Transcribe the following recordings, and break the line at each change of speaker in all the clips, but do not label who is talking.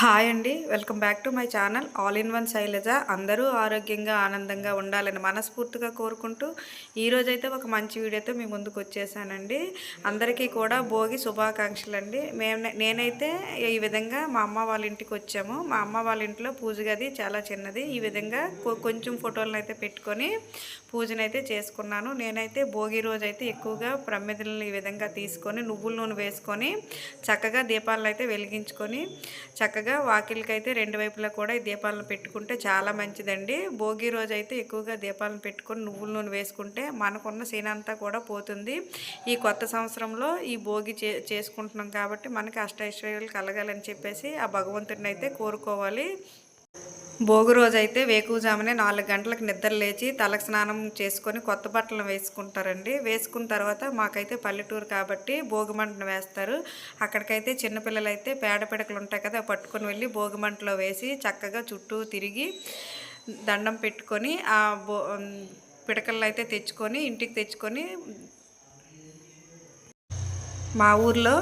Hi అండి. Welcome back to my channel. All in one Shailaja. అందరూ ఆరోగ్యంగా ఆనందంగా ఉండాలని మనస్ఫూర్తిగా కోరుకుంటూ ఈరోజైతే ఒక మంచి వీడియోతో మీ ముందుకు వచ్చేసానండి. అందరికీ కూడా భోగి శుభాకాంక్షలు అండి. మేము నేనైతే ఈ విధంగా మా అమ్మ వాళ్ళ ఇంటికి వచ్చాము. మా అమ్మ వాళ్ళ ఇంట్లో పూజ గది చాలా చిన్నది. ఈ విధంగా కొంచెం ఫోటోలను అయితే పెట్టుకొని పూజనైతే చేసుకున్నాను. నేనైతే భోగి రోజు అయితే ఎక్కువగా ప్రమిదలను ఈ విధంగా తీసుకొని నువ్వుల నూనె వేసుకొని చక్కగా దీపాలను అయితే వెలిగించుకొని చక్కగా వాకిలకి అయితే రెండు వైపులా కూడా ఈ దీపాలను పెట్టుకుంటే చాలా మంచిదండి. భోగి రోజు అయితే ఎక్కువగా దీపాలను పెట్టుకొని నువ్వుల నూనె వేసుకుంటే మనకున్న సీనంతా కూడా పోతుంది. ఈ కొత్త సంవత్సరంలో ఈ భోగి చే చేసుకుంటున్నాం కాబట్టి మనకి అష్టైశ్వర్యాలు కలగాలని చెప్పేసి ఆ భగవంతుడిని అయితే కోరుకోవాలి. భోగి రోజు అయితే వేకువజామునే నాలుగు గంటలకు నిద్ర లేచి తలకు స్నానం చేసుకొని కొత్త బట్టలు వేసుకుంటారండి. వేసుకున్న తర్వాత మాకైతే పల్లెటూరు కాబట్టి భోగి మంటను వేస్తారు. అక్కడికైతే చిన్నపిల్లలు అయితే పేడ పిడకలు ఉంటాయి కదా పట్టుకొని వెళ్ళి భోగి మంటలో వేసి చక్కగా చుట్టూ తిరిగి దండం పెట్టుకొని ఆ బో పిడకలను అయితే తెచ్చుకొని ఇంటికి తెచ్చుకొని మా ఊర్లో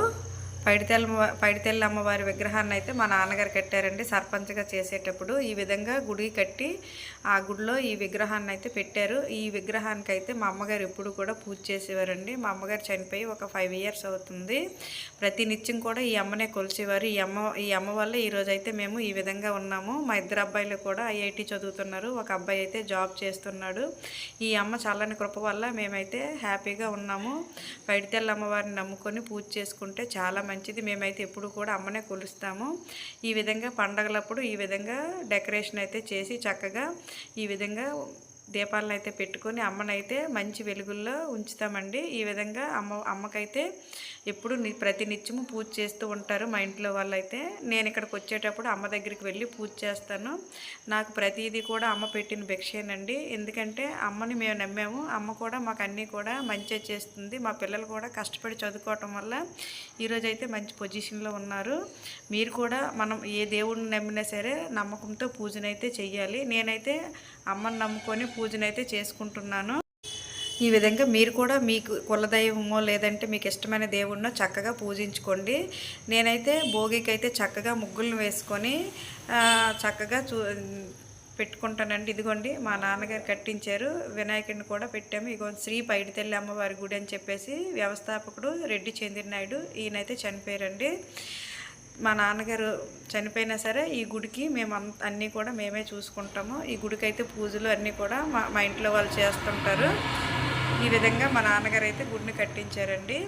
పైడితెల్ల పైడితెల్ల అమ్మవారి విగ్రహాన్ని అయితే మా నాన్నగారు కట్టారండి. సర్పంచ్గా చేసేటప్పుడు ఈ విధంగా గుడి కట్టి ఆ గుడిలో ఈ విగ్రహాన్ని అయితే పెట్టారు. ఈ విగ్రహానికి అయితే మా అమ్మగారు ఎప్పుడు కూడా పూజ చేసేవారండి. మా అమ్మగారు చనిపోయి ఒక ఫైవ్ ఇయర్స్ అవుతుంది. ప్రతి నిత్యం కూడా ఈ అమ్మనే కొలిసేవారు ఈ అమ్మ ఈ అమ్మ వల్ల ఈరోజు అయితే మేము ఈ విధంగా ఉన్నాము. మా ఇద్దరు అబ్బాయిలు కూడా ఐఐటి చదువుతున్నారు. ఒక అబ్బాయి అయితే జాబ్ చేస్తున్నాడు. ఈ అమ్మ చల్లని కృప వల్ల మేమైతే హ్యాపీగా ఉన్నాము. పైడితెల్ల అమ్మవారిని నమ్ముకొని పూజ చేసుకుంటే చాలా మంచిది. మేమైతే ఎప్పుడు కూడా అమ్మనే కొలుస్తాము. ఈ విధంగా పండగలప్పుడు ఈ విధంగా డెకరేషన్ అయితే చేసి చక్కగా ఈ విధంగా దీపాలను అయితే పెట్టుకొని అమ్మనైతే మంచి వెలుగుల్లో ఉంచుతామండి. ఈ విధంగా అమ్మ అమ్మకైతే ఎప్పుడు ప్రతి నిత్యము పూజ చేస్తూ ఉంటారు మా ఇంట్లో వాళ్ళైతే. నేను ఇక్కడికి వచ్చేటప్పుడు అమ్మ దగ్గరికి వెళ్ళి పూజ చేస్తాను. నాకు ప్రతిదీ కూడా అమ్మ పెట్టిన భిక్షేనండి. ఎందుకంటే అమ్మని మేము నమ్మాము. అమ్మ కూడా మాకు అన్నీ కూడా మంచిగా చేస్తుంది. మా పిల్లలు కూడా కష్టపడి చదువుకోవటం వల్ల ఈరోజైతే మంచి పొజిషన్లో ఉన్నారు. మీరు కూడా మనం ఏ దేవుడిని నమ్మినా సరే నమ్మకంతో పూజనైతే చెయ్యాలి. నేనైతే అమ్మని నమ్ముకొని పూజనైతే చేసుకుంటున్నాను. ఈ విధంగా మీరు కూడా మీకు కులదైవమో లేదంటే మీకు ఇష్టమైన దేవుడినో చక్కగా పూజించుకోండి. నేనైతే భోగికి అయితే చక్కగా ముగ్గులను వేసుకొని చక్కగా చూ పెట్టుకుంటానండి. ఇదిగోండి మా నాన్నగారు కట్టించారు. వినాయకుడిని కూడా పెట్టాము. ఇగో శ్రీ పైడితల్లి అమ్మవారి గుడి అని చెప్పేసి వ్యవస్థాపకుడు రెడ్డి చంద్రనాయుడు ఈయనైతే చనిపోయారండి. మా నాన్నగారు చనిపోయినా సరే ఈ గుడికి మేము అన్నీ కూడా మేమే చూసుకుంటాము. ఈ గుడికి అయితే పూజలు అన్నీ కూడా మా మా ఇంట్లో వాళ్ళు చేస్తుంటారు. ఈ విధంగా మా నాన్నగారు అయితే గుడిని కట్టించారండి.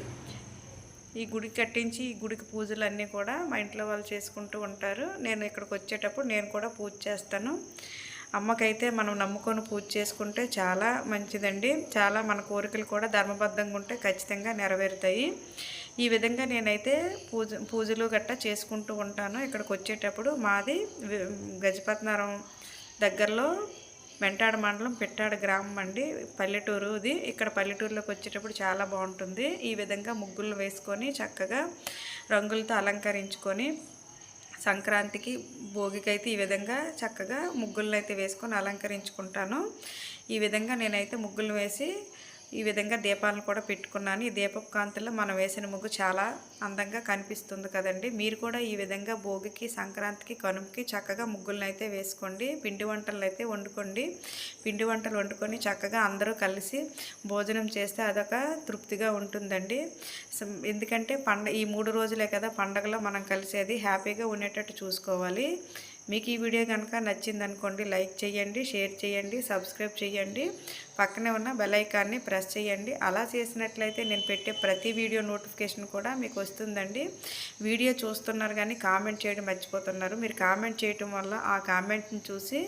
ఈ గుడి కట్టించి ఈ గుడికి పూజలు అన్నీ కూడా మా ఇంట్లో వాళ్ళు చేసుకుంటూ ఉంటారు. నేను ఇక్కడికి వచ్చేటప్పుడు నేను కూడా పూజ చేస్తాను. అమ్మకైతే మనం నమ్ముకొని పూజ చేసుకుంటే చాలా మంచిదండి. చాలా మన కోరికలు కూడా ధర్మబద్ధంగా ఉంటే ఖచ్చితంగా నెరవేరుతాయి. ఈ విధంగా నేనైతే పూజ పూజలు గట్టా చేసుకుంటూ ఉంటాను. ఇక్కడికి వచ్చేటప్పుడు మాది గజపతినగరం దగ్గరలో వెంటాడ మండలం పెట్టాడ గ్రామం అండి. పల్లెటూరు ఇది ఇక్కడ పల్లెటూరులోకి వచ్చేటప్పుడు చాలా బాగుంటుంది. ఈ విధంగా ముగ్గులు వేసుకొని చక్కగా రంగులతో అలంకరించుకొని సంక్రాంతికి భోగికైతే ఈ విధంగా చక్కగా ముగ్గులను అయితే వేసుకొని అలంకరించుకుంటాను. ఈ విధంగా నేనైతే ముగ్గులు వేసి ఈ విధంగా దీపాలను కూడా పెట్టుకున్నాను. ఈ దీపపు కాంతుల్లో మనం వేసిన ముగ్గు చాలా అందంగా కనిపిస్తుంది కదండి. మీరు కూడా ఈ విధంగా భోగికి సంక్రాంతికి కనుమకి చక్కగా ముగ్గులను అయితే వేసుకోండి. పిండి వంటలు అయితే వండుకోండి. పిండి వంటలు వండుకొని చక్కగా అందరూ కలిసి భోజనం చేస్తే అదొక తృప్తిగా ఉంటుందండి. ఎందుకంటే పండ ఈ మూడు రోజులే కదా పండగలో మనం కలిసేది. హ్యాపీగా ఉండేటట్టు చూసుకోవాలి. మీకు ఈ వీడియో కనుక నచ్చింది అనుకోండి లైక్ చేయండి షేర్ చేయండి సబ్స్క్రైబ్ చేయండి. పక్కనే ఉన్న బెలైకాన్ని ప్రెస్ చేయండి. అలా చేసినట్లయితే నేను పెట్టే ప్రతి వీడియో నోటిఫికేషన్ కూడా మీకు వస్తుందండి. వీడియో చూస్తున్నారు కానీ కామెంట్ చేయడం మర్చిపోతున్నారు. మీరు కామెంట్ చేయటం వల్ల ఆ కామెంట్ని చూసి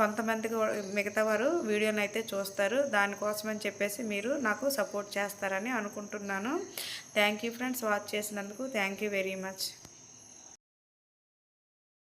కొంతమందికి మిగతా వారు వీడియోని అయితే చూస్తారు. దానికోసమని చెప్పేసి మీరు నాకు సపోర్ట్ చేస్తారని అనుకుంటున్నాను. థ్యాంక్ ఫ్రెండ్స్ వాచ్ చేసినందుకు థ్యాంక్ వెరీ మచ్.